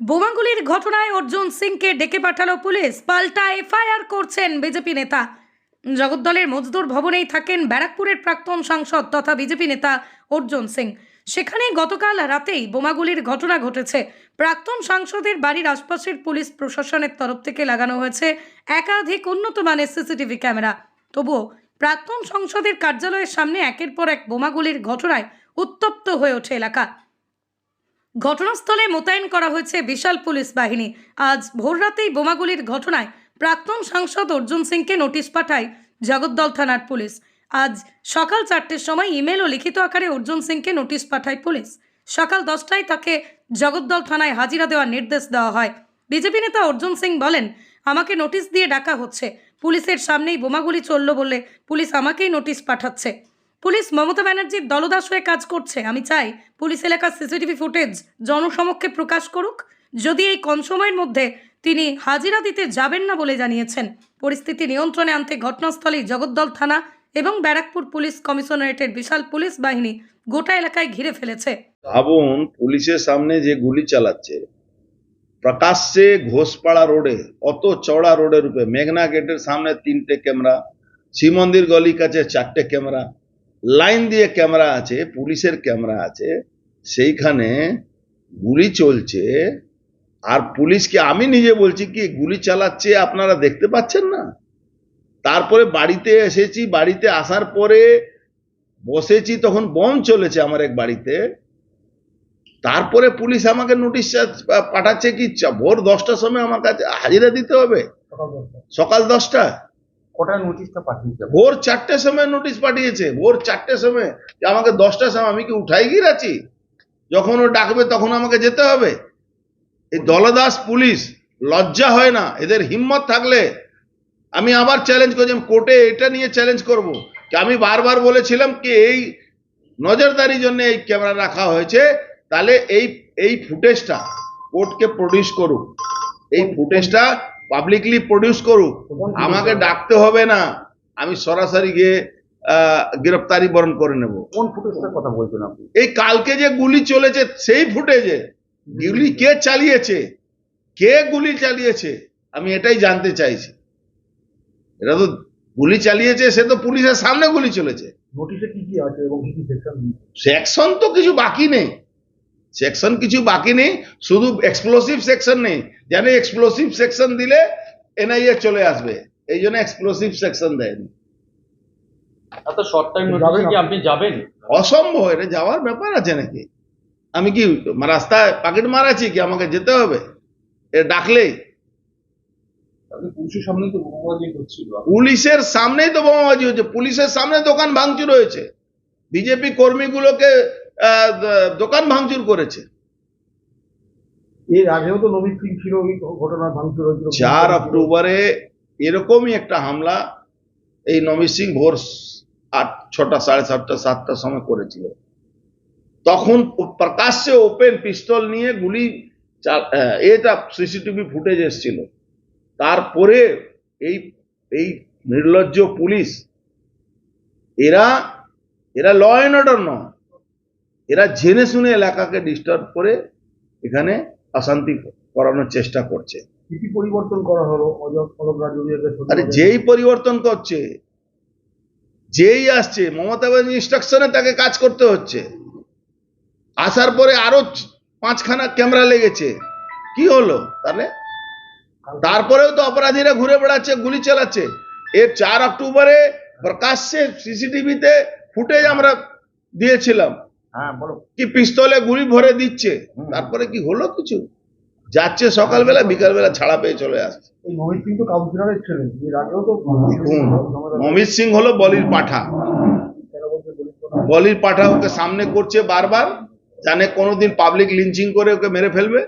বোমাগুলির ঘটনায় অর্জুন সিংকে ডেকে পাঠালো পুলিশ, পাল্টা এফআইআর করছেন বিজেপি নেতা। জগদ্দলের মজদুর ভবনেই থাকেন ব্যারাকপুরের প্রাক্তন সাংসদ তথা বিজেপি নেতা অর্জুন সিং। সেখানে গতকাল রাতেই বোমাগুলির ঘটনা ঘটেছে। প্রাক্তন সাংসদের বাড়ির আশপাশের পুলিশ প্রশাসনের তরফ থেকে লাগানো হয়েছে একাধিক উন্নত মানের সিসিটিভি ক্যামেরা। তবুও প্রাক্তন সংসদের কার্যালয়ের সামনে একের পর এক বোমাগুলির ঘটনায় উত্তপ্ত হয়ে ওঠে এলাকা। ঘটনাস্থলে মোতায়েন করা হয়েছে বিশাল পুলিশ বাহিনী। আজ ভোররাতেই বোমাগুলির ঘটনায় প্রাক্তন সাংসদ অর্জুন সিংকে নোটিশ পাঠায় জগদ্দল থানার পুলিশ। আজ সকাল চারটের সময় ইমেল ও লিখিত আকারে অর্জুন সিংকে নোটিশ পাঠায় পুলিশ। সকাল দশটায় তাকে জগদ্দল থানায় হাজিরা দেওয়ার নির্দেশ দেওয়া হয়। বিজেপি নেতা অর্জুন সিং বলেন, আমাকে নোটিশ দিয়ে ডাকা হচ্ছে। পুলিশের সামনেই বোমাগুলি চলল বলে পুলিশ আমাকেই নোটিশ পাঠাচ্ছে। পুলিশ মমতা ব্যানার্জির দলদাস হয়ে কাজ করছে। আমি চাই পুলিশ এলাকার সিসিটিভি ফুটেজ জনসমক্ষে প্রকাশ করুক। যদি এই কম সময়ের মধ্যে তিনি হাজিরা দিতে যাবেন না বলে জানিয়েছেন, পরিস্থিতি নিয়ন্ত্রণে আনতে ঘটনাস্থলেই জগদ্দল থানা এবং ব্যারাকপুর পুলিশ কমিশনারেটের বিশাল পুলিশ বাহিনী গোটা এলাকায় ঘিরে ফেলেছে। ভাবুন, পুলিশের সামনে যে গুলি চালাচ্ছে, প্রকাশ্যে ঘোষপাড়া রোডে অত চওড়া রোডের উপরে, মেঘনা গেটের সামনে তিনটে ক্যামেরা শিব মন্দির গলির কাছে চারটে ক্যামেরা লাইন দিয়ে ক্যামেরা আছে পুলিশের ক্যামেরা আছে সেইখানে গুলি চলছে। আর পুলিশকে আমি নিজে বলছি কি গুলি চালাচ্ছে আপনারা দেখতে পাচ্ছেন না? তারপরে বাড়িতে এসেছি বাড়িতে আসার পরে বসেছি তখন বম চলেছে আমার এক বাড়িতে। তারপরে পুলিশ আমাকে নোটিশ পাঠাচ্ছে কি ভোর দশটার সময় আমার কাছে হাজিরা দিতে হবে। সকাল দশটা কটায় নোটিশটা পাঠিয়েছে ভোর চারটের সময় নোটিশ পাঠিয়েছে ভোর চারটের সময়। যে আমাকে দশটার সময় আমি কি উঠাই গিয়ে আছি যখন ও ডাকবে তখন আমাকে যেতে হবে। এই দলদাস পুলিশ লজ্জা হয় না এদের হিম্মত থাকলে আমি আবার চ্যালেঞ্জ করছি আমি কোর্টে এটা নিয়ে চ্যালেঞ্জ করব। যে আমি বারবার বলেছিলাম কি এই নজরদারির জন্য এই ক্যামেরা রাখা হয়েছে তাহলে এই এই ফুটেজটা কোর্টকে প্রডিউস করুক। এই ফুটেজটা পাবলিকলি প্রডিউস করুক আমাকে ডাকতে হবে না। আমি সরাসরি গিয়ে আহ, গ্রেপ্তারি বরণ করে নেব। কোন ফুটেজটার কথা বলছেন আপনি? এই কালকে যে গুলি চলেছে সেই ফুটেজে গুলি কে চালিয়েছে? কে গুলি চালিয়েছে? আমি এটাই জানতে চাইছি। এটা তো গুলি চালিয়েছে সে তো পুলিশের সামনে গুলি চলেছে। নোটিশে কি কি আছে এবং কি কি সেকশন সেকশন তো কিছু বাকি নেই। সেকশন কিছু বাকি নেই শুধু এক্সপ্লোসিভ সেকশন নেই। জানে এক্সপ্লোসিভ সেকশন দিলে এনআইএ চলে আসবে এই জন্য এক্সপ্লোসিভ সেকশন দেয়নি। এত শর্ট টাইম নোটিসে কি আপনি? আপনি যাবেন? অসম্ভব এটা যাওয়ার ব্যাপার আছে নাকি? আমি কি রাস্তায় পাকেট মারাছি কি? আমাকে যেতে হবে? এ ডাকলেই। পুলিশের সামনেই তো বোমাবাজি হচ্ছিল। পুলিশের সামনেই তো বোমাবাজি হচ্ছে। পুলিশের সামনে দোকান ভাঙচুর হয়েছে। বিজেপি কর্মীগুলোকে দোকান ভাঙচুর করেছে। এর আগেও তো নবীন সিং ছিল ঘটনার ভাঙচুর হয়েছিল। চার অক্টোবরে এরকমই একটা হামলা এই নমিত সিং ভোর আট ছটা সাড়ে সাতটা সাতটার সময় করেছিল। তখন প্রকাশ্যে ওপেন পিস্তল নিয়ে গুলি এটা সিসিটিভি ফুটেজ এসেছিল। তারপরে এই এই নির্লজ্জ পুলিশ এরা এরা ল অ্যান্ড অর্ডার নয়। এরা জেনে শুনে এলাকাকে ডিস্টার্ব করে এখানে অশান্তি করানোর চেষ্টা করছে। কি কি পরিবর্তন করা হলো? আরে যেই পরিবর্তন করছে যেই আসছে মমতা ব্যানার্জি ইনস্ট্রাকশনে তাকে কাজ করতে হচ্ছে। আসার পরে আরও পাঁচখানা ক্যামেরা লেগেছে। কি হলো? তাহলে তারপরেও তো অপরাধীরা ঘুরে বেড়াচ্ছে গুলি চালাচ্ছে। এর চার অক্টোবরে প্রকাশ্যে সিসিটিভিতে ফুটেজ আমরা দিয়েছিলাম। কি পিস্তলে গুলি ভরে দিচ্ছে? তারপরে কি হলো কিছু? যাচ্ছে সকালবেলা বিকালবেলা ছাড়া পেয়ে চলে আসছে। অমিত সিং হলো বলির পাঠা? বলির পাঠা ওকে সামনে করছে বারবার জানে কোনোদিন পাবলিক লিঞ্চিং করে ওকে মেরে ফেলবে।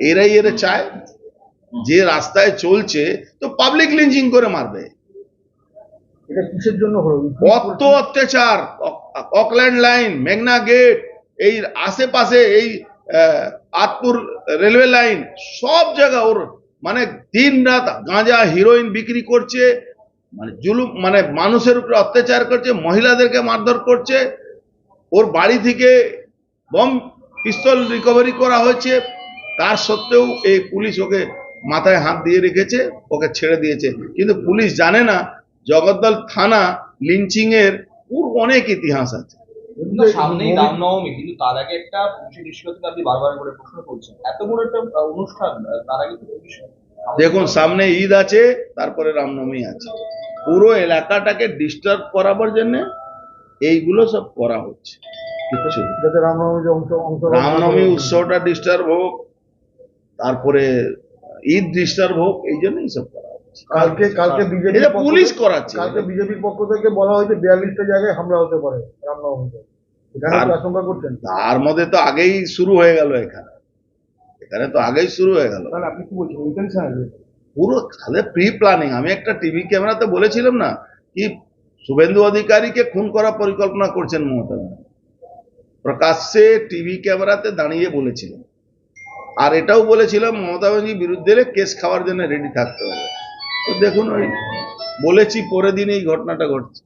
এরাই এরা চায়। যে রাস্তায় চলছে তো পাবলিক লিঞ্চিং করে মারবে। এটা কিসের জন্য হলো? কত অত্যাচার। অকল্যান্ড লাইন মেঘনা গেট এই আশেপাশে এই আতপুর রেলওয়ে লাইন সব জায়গা ওর মানে দিন রাত গাঁজা হিরোইন বিক্রি করছে মানে জুলুম মানে মানুষের উপরে অত্যাচার করছে, মহিলাদেরকে মারধর করছে, ওর বাড়ি থেকে বম পিস্তল রিকভারি করা হয়েছে, তার সত্ত্বেও এই পুলিশ ওকে মাথায় হাত দিয়ে রেখেছে, ওকে ছেড়ে দিয়েছে। কিন্তু পুলিশ জানে না, জগদ্দল থানা লিঞ্চিংয়ের অনেক ইতিহাস আছে। সামনেই রামনবমী কিন্তু তার আগে একটা পুলিশের আপনি বারবার করে প্রশ্ন করছেন। এত বড় একটা অনুষ্ঠান তার আগে দেখুন সামনে ঈদ আছে তারপরে রামনবমী আছে। পুরো এলাকাটাকে ডিস্টার্ব করাবার জন্য এইগুলো সব করা হচ্ছে। কিচ্ছু রামনবমীর অংশ অংশ রামনবমী উৎসবটা ডিস্টার্ব হোক তারপরে ঈদ ডিস্টার্ব হোক এই জন্যই সব করা কালকে কালকে বিজেপি এটা পুলিশ করাচ্ছে। কালকে বিজেপির পক্ষ থেকে বলা হয়েছে বিয়াল্লিশটা জায়গায় হামলা হতে পারে রামনবমীতে। আশঙ্কা করছেন তার মধ্যে তো আগেই শুরু হয়ে গেল এখানে। এখানে তো আগেই শুরু হয়ে গেল। আপনি কি বলছেন? ইন্টেনশন পুরো তাহলে প্রি প্ল্যানিং আমি একটা টিভি ক্যামেরাতে বলেছিলাম না কি শুভেন্দু অধিকারীকে খুন করার পরিকল্পনা করছেন মমতা প্রকাশ্যে টিভি ক্যামেরাতে দাঁড়িয়ে বলেছিলেন। আর এটাও বলেছিলাম মমতা ব্যানার্জির বিরুদ্ধে কেস খাওয়ার জন্য রেডি থাকতে হবে। তো দেখুন ওই বলেছি পরের দিন এই ঘটনাটা ঘটছে।